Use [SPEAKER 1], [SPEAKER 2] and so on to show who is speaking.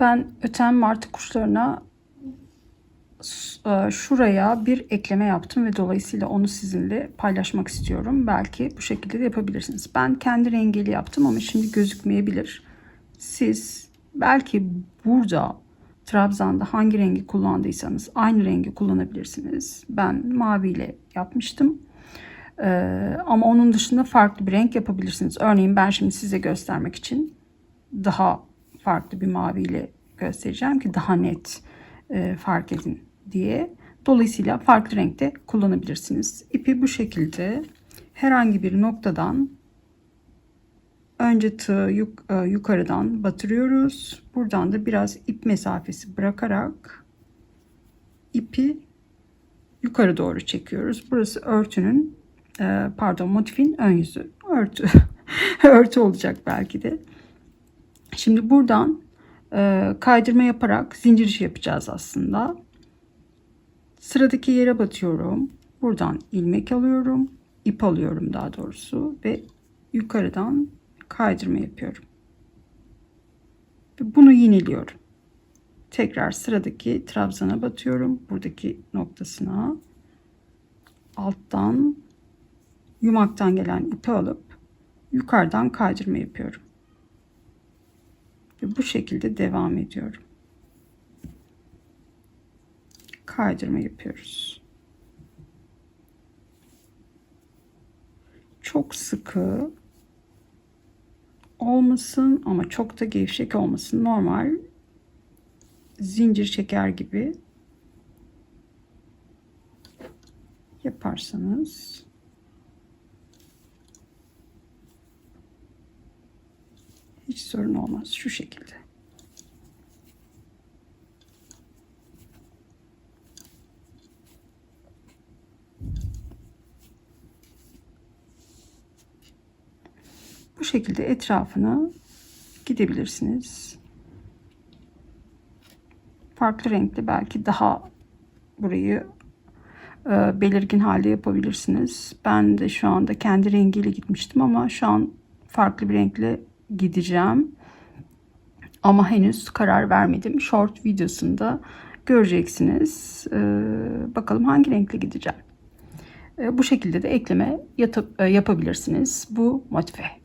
[SPEAKER 1] Ben öten martı kuşlarına e, şuraya bir ekleme yaptım ve dolayısıyla onu sizinle paylaşmak istiyorum. Belki bu şekilde de yapabilirsiniz. Ben kendi rengiyle yaptım ama şimdi gözükmeyebilir. Siz belki burada trabzanda hangi rengi kullandıysanız aynı rengi kullanabilirsiniz. Ben maviyle yapmıştım. Ee, ama onun dışında farklı bir renk yapabilirsiniz. Örneğin ben şimdi size göstermek için daha farklı bir maviyle göstereceğim ki daha net e, fark edin diye. Dolayısıyla farklı renkte kullanabilirsiniz. İpi bu şekilde herhangi bir noktadan önce tığı yuk, e, yukarıdan batırıyoruz. Buradan da biraz ip mesafesi bırakarak ipi yukarı doğru çekiyoruz. Burası örtünün e, pardon motifin ön yüzü. Örtü. Örtü olacak belki de. Şimdi buradan e, kaydırma yaparak zincir işi yapacağız aslında. Sıradaki yere batıyorum. Buradan ilmek alıyorum. ip alıyorum daha doğrusu ve yukarıdan kaydırma yapıyorum. Ve bunu yineliyorum. Tekrar sıradaki trabzana batıyorum. Buradaki noktasına alttan yumaktan gelen ipi alıp yukarıdan kaydırma yapıyorum. Ve bu şekilde devam ediyorum. Kaydırma yapıyoruz. Çok sıkı olmasın ama çok da gevşek olmasın. Normal zincir çeker gibi yaparsanız hiç sorun olmaz. Şu şekilde. Bu şekilde etrafını gidebilirsiniz. Farklı renkli belki daha burayı e, belirgin halde yapabilirsiniz. Ben de şu anda kendi rengiyle gitmiştim ama şu an farklı bir renkle gideceğim. Ama henüz karar vermedim. Short videosunda göreceksiniz. E, bakalım hangi renkle gideceğim. E, bu şekilde de ekleme yapabilirsiniz bu motife.